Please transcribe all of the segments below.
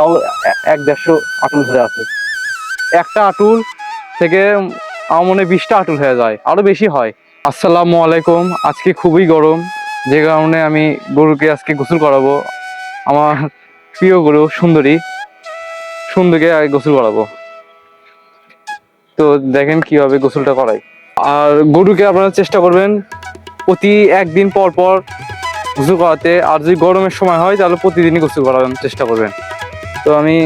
তাও এক দেড়শো আটুল ধরে আছে। একটা আটুল থেকে আমার মনে বিশটা আটুল হয়ে যায়, আরও বেশি হয়। আসসালামু আলাইকুম, আজকে খুবই গরম, যে কারণে আমি গরুকে আজকে গোসল করাবো। আমার প্রিয় গরু সুন্দরী, সুন্দরকে গোসল করাবো। তো দেখেন কীভাবে গোসলটা করাই। আর গরুকে আপনারা চেষ্টা করবেন, প্রতি একদিন পর পর গোসল করাতে, আর যদি গরমের সময় হয় তাহলে প্রতিদিনই গোসল করানোর চেষ্টা করবেন। তো আমি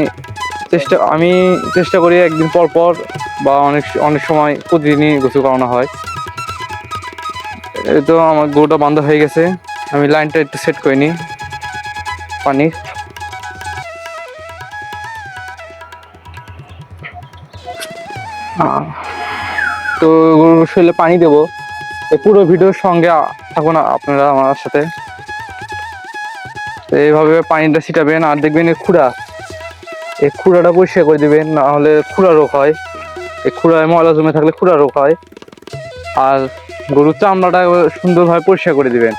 চেষ্টা আমি চেষ্টা করি একদিন পর পর বা অনেক অনেক সময় প্রতিদিনই গোসল করানো হয়। তো আমার গরুটা বান্ধা হয়ে গেছে। আমি লাইনটা একটু সেট করে নিই। পানির। তো শরীরে পানি দেবো। পুরো ভিডিওর সঙ্গে থাকুন আপনারা আমার সাথে। এইভাবে পানিটা ছিটাবেন আর দেখবেন খুঁড়া। এই খুঁড়াটা পরিষ্কার করে দিবেন? না হলে খুঁড়া রোগ হয়। এই খুঁড়ায় ময়লা জমে থাকলে খুঁড়া রোগ হয়। আর গরুর চামড়াটা সুন্দরভাবে পরিষ্কার করে দিবেন।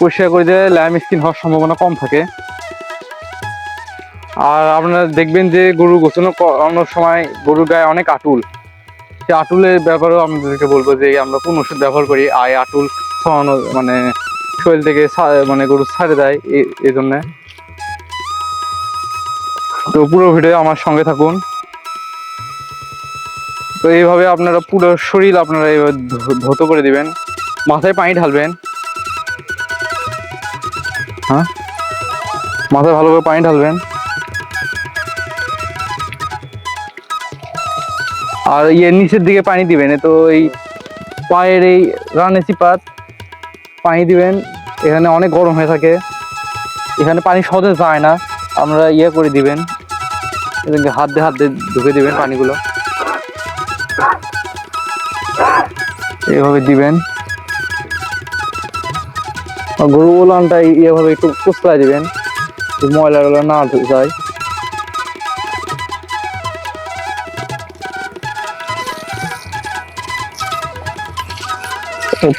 পরিষ্কার করে দিলে ল্যাম স্কিন হওয়ার সম্ভাবনা কম থাকে। আর আপনারা দেখবেন যে গরু গোছানো করানোর সময় গরুর গায়ে অনেক আটুল। সেই আটুলের ব্যাপারেও আপনাদেরকে বলব যে আমরা কোন ওষুধ ব্যবহার করি, আয় আটুল ছড়ানো মানে শরীর থেকে মানে গরু ছাড়ে দেয় এই- এই জন্যে তো পুরো ভিডিও আমার সঙ্গে থাকুন। তো এইভাবে আপনারা পুরো শরীর আপনারা এইভাবে ধৌত করে দিবেন। মাথায় পানি ঢালবেন। হ্যাঁ? মাথায় ভালোভাবে পানি ঢালবেন। আর ইয়ে নিচের দিকে পানি দিবেন। তো এই পায়ের এই রানে পাত পানি দিবেন। এখানে অনেক গরম হয়ে থাকে। এখানে পানি সহজে যায় না। আমরা ইয়ে করে দিবেন। হাত দিয়ে হাত দিয়ে ঢুকে দিবেন পানিগুলো। এইভাবে দিবেন। গরু ওলানটা এইভাবে একটু কুচলাই দিবেন। যে ময়লাগুলো না যায়।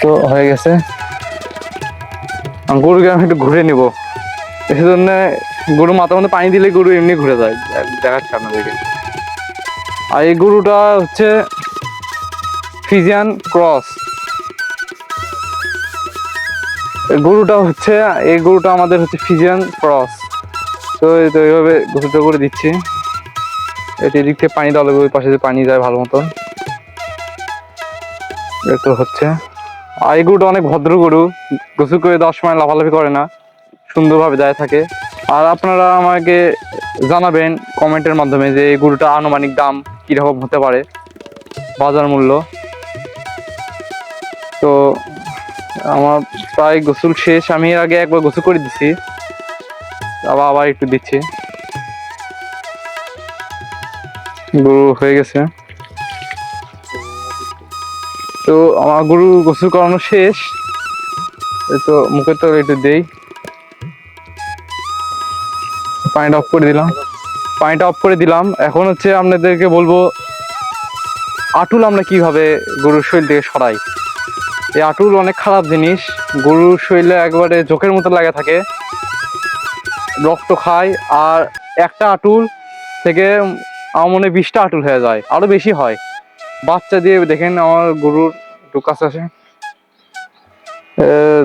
তো হয়ে গেছে। গরুকে আমি একটু ঘুরে নিব। এই গরু মাথার মধ্যে পানি দিলে গরু এমনি ঘুরে যায় দেখ- দেখাচ্ছে আপনাদেরকে। আর এই গরুটা হচ্ছে ফিজিয়ান ক্রস। গরুটা হচ্ছে, এই গরুটা আমাদের হচ্ছে ফিজিয়ান ক্রস। তো তো এইভাবে গোসলটা করে দিচ্ছি। এটি এদিক থেকে পানি দেওয়া ওই পাশে পানি যায় ভালো মতো তো হচ্ছে। আর এই গরুটা অনেক ভদ্র গরু, গোসল করে দেওয়ার সময় লাফালাফি করে না, সুন্দরভাবে দাঁড়িয়ে থাকে। আর আপনারা আমাকে জানাবেন কমেন্টের মাধ্যমে যে এই গরুটা আনুমানিক দাম কীরকম হতে পারে, বাজার মূল্য। তো আমার প্রায় গোসল শেষ, আমি এর আগে একবার গোসল করে দিছি, আবার আবার একটু দিচ্ছি। গরু হয়ে গেছে। তো আমার গরু গোসল করানো শেষ তো মুখে তো একটু দেই। পানিটা অফ করে দিলাম। পানিটা অফ করে দিলাম। এখন হচ্ছে আপনাদেরকে বলব, আটুল আমরা কীভাবে গরুর শরীর থেকে সরাই? এই আটুল অনেক খারাপ জিনিস। গরুর শরীরে একবারে চোখের মতো লাগে থাকে। রক্ত খায়। আর একটা আটুল থেকে আমার মনে বিশটা আটুল হয়ে যায়। আরও বেশি হয়। বাচ্চা দিয়ে দেখেন আমার গরুর একটু আসে।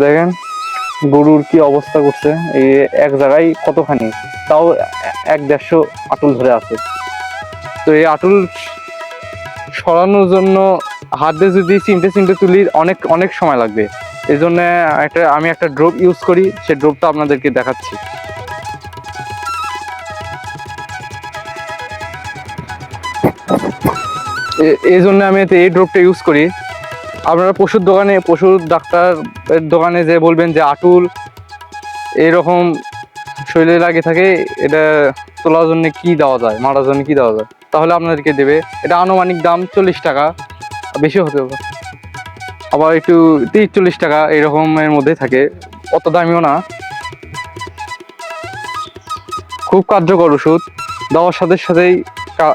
দেখেন। গরুর কি অবস্থা করছে? এই এক জায়গায় কতখানি? তাও এক দেড়শো আটুল ধরে আছে। তো এই আটুল সরানোর জন্য হাত যদি চিনতে চিনতে তুলি, অনেক অনেক সময় লাগবে। এই জন্য একটা, আমি একটা ড্রপ ইউজ করি, সে ড্রপটা আপনাদেরকে দেখাচ্ছি। এই জন্য আমি এই ড্রপটা ইউজ করি। আপনারা পশুর দোকানে, পশুর ডাক্তারের দোকানে যে বলবেন যে আটুল, এরকম শরীরে লাগে থাকে, এটা তোলার জন্য কি দেওয়া যায়, মারার জন্য কি দেওয়া যায়? তাহলে আপনাদেরকে দেবে। এটা আনুমানিক দাম চল্লিশ টাকা, বেশি হতে পারে। আবার একটু তিরিশ চল্লিশ টাকা এরকমের মধ্যে থাকে, অত দামিও না। খুব কার্যকর ওষুধ, দেওয়ার সাথে সাথেই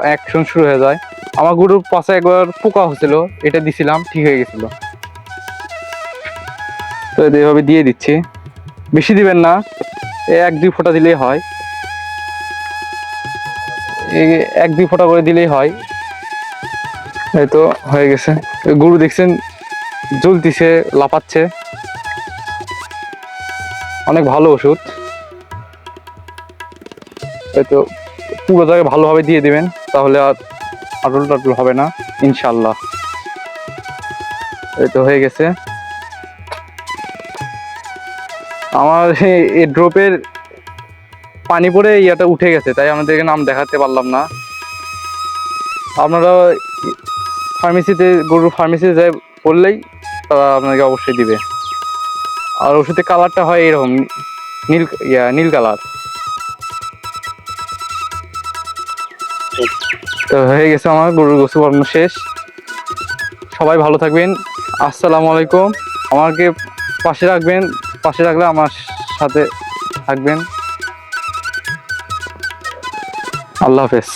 অ্যাকশন শুরু হয়ে যায়। আমার গরুর পাশে একবার পোকা হয়েছিল, এটা দিছিলাম, ঠিক হয়ে গেছিল। তো এটা এভাবে দিয়ে দিচ্ছি। বেশি দিবেন না এক দুই ফোঁটা দিলেই হয়। এক দুই ফোঁটা করে দিলেই হয়। এই তো হয়ে গেছে। গরু দেখছেন, জ্বলতিছে লাপাচ্ছে অনেক ভালো ওষুধ। এই তো পুরো জায়গায় ভালোভাবে দিয়ে দিবেন, তাহলে আর আটল টাটল হবে না, ইনশাল্লাহ। এই তো হয়ে গেছে। আমার এই- ড্রপের পানি পড়ে ইয়াটা উঠে গেছে, তাই আমাদেরকে নাম দেখাতে পারলাম না। আপনারা ফার্মেসিতে, গরুর ফার্মেসিতে যাই বললেই তারা আপনাকে অবশ্যই দিবে। আর ওষুধের কালারটা হয় এরকম, নীল, ইয়া, নীল কালার তো হয়ে গেছে আমার গরুর গোসু করানো শেষ। সবাই ভালো থাকবেন। আসসালামু আলাইকুম। আমাকে পাশে রাখবেন, পাশে রাখলে আমার সাথে থাকবেন। আল্লাহ হাফেজ।